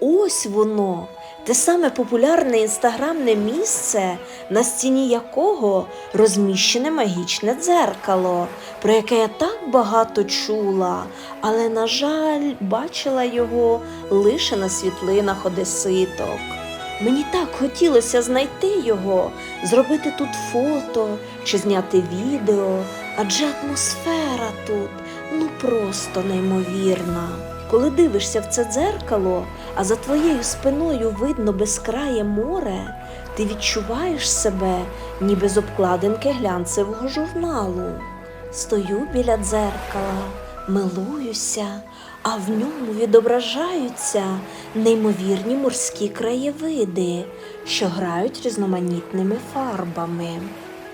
ось воно, те саме популярне інстаграмне місце, на стіні якого розміщене магічне дзеркало, про яке я так багато чула, але, на жаль, бачила його лише на світлинах одеситок. Мені так хотілося знайти його, зробити тут фото чи зняти відео, адже атмосфера тут ну просто неймовірна. Коли дивишся в це дзеркало, а за твоєю спиною видно безкрає море, ти відчуваєш себе ніби з обкладинки глянцевого журналу. Стою біля дзеркала, милуюся, а в ньому відображаються неймовірні морські краєвиди, що грають різноманітними фарбами.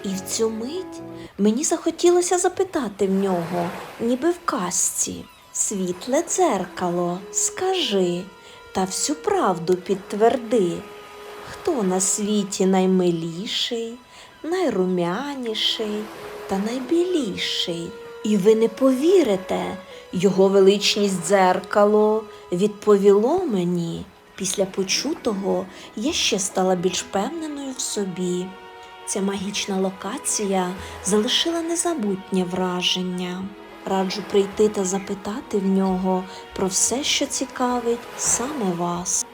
І в цю мить мені захотілося запитати в нього, ніби в казці, світле дзеркало, скажи та всю правду підтверди, хто на світі наймиліший, найрумяніший та найбіліший. І ви не повірите, його величність дзеркало відповіло мені. Після почутого я ще стала більш впевненою в собі. Ця магічна локація залишила незабутнє враження. Раджу прийти та запитати в нього про все, що цікавить саме вас.